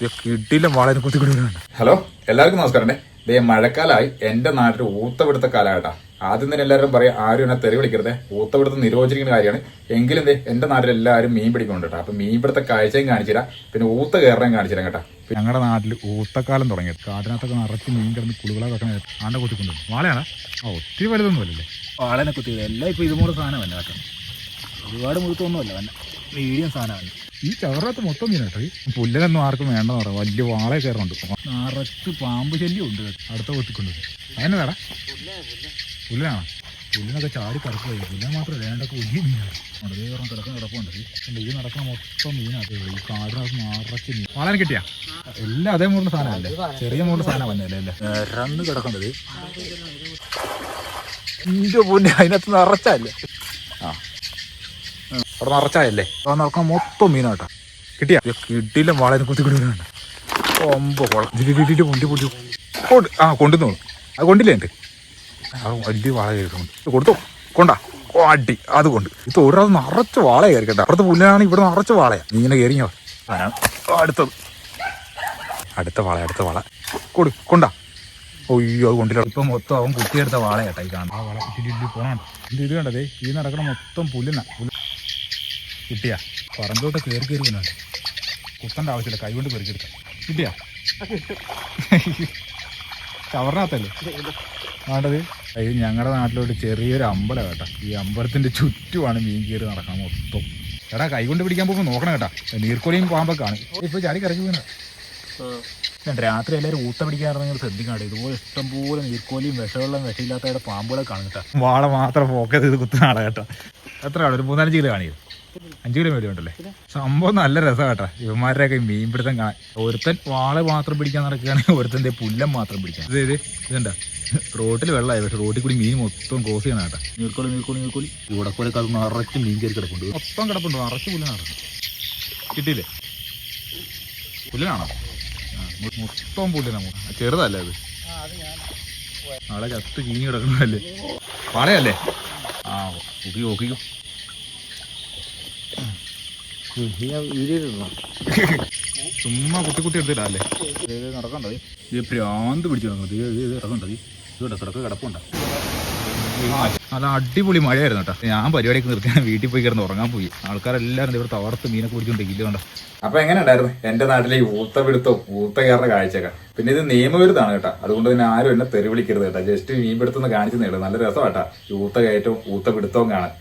കിട്ടിയില്ല ഹലോ എല്ലാവർക്കും നമസ്കാരം ദേ മഴക്കാലായി. എന്റെ നാട്ടിൽ ഊത്തപിടുത്ത കാലഘട്ട ആദ്യം തന്നെ എല്ലാവരും പറയാം ആരും എന്നെ തെറി വിളിക്കരുത്. ഊത്തപിടുത്തം നിരോധിക്കുന്ന കാര്യമാണ്. എങ്കിലും ദേ എന്റെ നാട്ടിൽ എല്ലാവരും മീൻ പിടിക്കുന്നുണ്ട് കേട്ടോ. അപ്പൊ മീൻ പിടുത്ത കാഴ്ചയും കാണിച്ചില്ല പിന്നെ ഊത്ത കയറാൻ കാണിച്ചില്ല കേട്ടോ. ഞങ്ങളുടെ നാട്ടിൽ ഊത്തക്കാലം തുടങ്ങി. കാടിനകത്തൊക്കെ നിറച്ച് മീൻ കിടന്ന് കുളികളെ വെക്കണ ആണ്ട കുത്തിക്കൊണ്ട് വാളയാണ്? ആ ഒത്തിരി വലുതൊന്നും അല്ലല്ലേ വാളനെ കുത്തി എല്ലാം ഇപ്പോൾ ഇതുപോലെ സാധനം കേട്ടോ. ഒരുപാട് മുഴുത്തൊന്നുമല്ല വന്നെ. മീഡിയം സാധനമാണ്. ഈ ചവറത്ത് മൊത്തം മീനാട്ടോ. പുല്ലിനൊന്നും ആർക്കും വേണ്ടെന്ന് പറയാം. വലിയ വാളെ കയറുന്നുണ്ട് നിറച്ച് പാമ്പ് ശല്യം ഉണ്ട് അടുത്ത കൊത്തിക്കൊണ്ട് അതന്നെ വേടാ പുല്ലിനാണോ? പുല്ലിനൊക്കെ ചാടി കിടക്കുകയായി പുല്ലിനെ മാത്രമല്ല ഏണ്ടൊക്കെ വലിയ മീനാണ്. അതേ കയറാൻ കിടക്കുന്ന കിടപ്പുണ്ട്. ഈ നടക്കുന്ന മൊത്തം മീനാണ്. ഈ കാടിനകത്ത് നിറച്ച് മീൻ. വളരെ കിട്ടിയ? എല്ലാം അതേ മൂന്ന് സാധനമല്ലേ? ചെറിയ മൂന്ന് സാധനം വന്നല്ലേ അല്ലേ രണ്ട് കിടക്കേണ്ടത് ഇന്റെ പൊന്നെ അതിനകത്ത് നിറച്ചല്ലേ അവിടെ നിറച്ചായല്ലേ? അവിടെ നടക്കാൻ മൊത്തം മീനാട്ടാ. കിട്ടിയാ? കിട്ടിയില്ല വളരെ കുത്തിക്കൊടുക്കുന്നുണ്ട് ഒമ്പ കുളം. ആ കൊണ്ടുവന്നു അത് കൊണ്ടില്ലേ എന്റെ? വലിയ വാള കയറി കൊടുത്തു? കൊണ്ടാ? അടി. അത് കൊണ്ട്. ഇത് ഒരാൾ നിറച്ച് വാള കയറി കേട്ടോ. പുല്ലാണ് ഇവിടെ നിറച്ച് വാളയാ. നീ ഇങ്ങനെ കയറിയോ അടുത്തത്. അടുത്ത വാള അടുത്ത വാള. കൊടു കൊണ്ടാ. ഒയ്യോ അത് കൊണ്ടില്ല. ഇപ്പൊ മൊത്തം അവൻ കുത്തിയെടുത്ത വാളയാട്ടാ ഈ കാണുന്നത്. ആ വാള പോണാണ് ഇത് കണ്ടതേ ഈ നടക്കണ മൊത്തം പുല്ലിനാ പുല്ല് കിട്ടിയാ? പറമ്പോട്ട് കയറി കയറി വന്നാണ് കുത്തണ്ട ആവശ്യമില്ല കൈ കൊണ്ട് പെറുക്കിയെടുത്ത കിട്ടിയാ? കവറിനകത്തല്ലേ വേണ്ടത്? ഇത് ഞങ്ങളുടെ നാട്ടിലോട്ട് ചെറിയൊരു അമ്പലം കേട്ടാ. ഈ അമ്പലത്തിന്റെ ചുറ്റുമാണ് മീൻ കയറി നടക്കാൻ മൊത്തം. എടാ കൈ കൊണ്ട് പിടിക്കാൻ പോകുമ്പോൾ നോക്കണം കേട്ടാ. നീർക്കോലിയും പാമ്പൊക്കെയാണ്. ഇപ്പൊ ചാടി കറക്കി വീണത് രാത്രി എല്ലാവരും ഊത്ത പിടിക്കാറുണ്ടെങ്കിൽ ശ്രദ്ധിക്കാണ്ട് ഇതുപോലെ ഇഷ്ടംപോലെ നീർക്കോലിയും വിഷവെള്ളം വിഷയില്ലാത്ത പാമ്പുകളെ കാണും കേട്ടാ. വാള മാത്രം ഫോക്കസ് ചെയ്ത് കുത്തുന്നതാണ് കേട്ടോ. എത്ര ആണ് ഒരു മൂന്നാലഞ്ച് കിലോ കാണിയത് അഞ്ച് കിലോ ഉണ്ടല്ലേ? സംഭവം നല്ല രസമാണ് കേട്ടോ. ഇവന്മാരുടെയൊക്കെ മീൻ പിടുത്തം കാണാൻ. ഒരുത്തൻ വാള മാത്രം പിടിക്കാൻ നടക്കുകയാണെങ്കിൽ ഒരുത്തന്റെ പുല്ലം മാത്രം പിടിക്കാം ഇത് ഇത് റോട്ടിൽ വെള്ളമായി. പക്ഷെ റോട്ടിൽ കൂടി മീൻ മൊത്തം ക്രോസ് ചെയ്യണം കേട്ടോ. നീർക്കോലി നീർക്കോലി നീർക്കോലി ഇവിടെ കൂടെ അത് നിറച്ച് മീൻ കയറി കിടപ്പുണ്ട്. മൊത്തം കിടപ്പുണ്ട്. നിറച്ച് പുല്ല് നടക്കും കിട്ടിയില്ലേ? പുല്ലിനാണോ? ആ, മൊ- മൊത്തം പുല്ലിനാ. മൊ- ചെറുതല്ലേ അത്? നാളെ ചത്ത് കീഞ്ഞ് കിടക്കുന്നതല്ലേ പാളയല്ലേ? ആ ഓക്കെ നോക്കിക്കോ ചുമ്മാ കുത്തി കുത്തി എടുത്തിട്ടല്ലേ ഇത് നടക്കണ്ടത് ഇത് പ്രാന്ത് പിടിച്ചു നടക്കുന്നത് ഇത് ഇത് ഇത് ഇറക്കണ്ടത് ഇത് കിടക്ക് കിടപ്പുണ്ട്. നല്ല അടിപൊളി മഴയായിരുന്നു കേട്ടോ. ഞാൻ പരിപാടിക്ക് നിർത്തി വീട്ടിൽ പോയി കിടന്ന് ഉറങ്ങാൻ പോയി. ആൾക്കാരെല്ലാവരും ഇവിടെ തവർത്ത് മീനൊക്കെ പിടിച്ചോണ്ട് കണ്ടോ? അപ്പൊ എങ്ങനെ ഉണ്ടായിരുന്നു? എന്റെ നാട്ടിലെ ഈ ഊത്ത പിടുത്തവും ഊത്ത കയറുന്ന കാഴ്ചയൊക്കെ. പിന്നെ ഇത് നിയമവിരുദ്ധമാണ് കേട്ടോ. അതുകൊണ്ട് തന്നെ ആരും എന്നെ തെറി വിളിക്കരുത് കേട്ടോ. ജസ്റ്റ് മീൻ പിടുത്തം കാണിച്ചു നേടും നല്ല രസമാട്ടാ ഈ ഊത്ത കയറ്റവും ഊത്ത പിടുത്തവും കാണാൻ.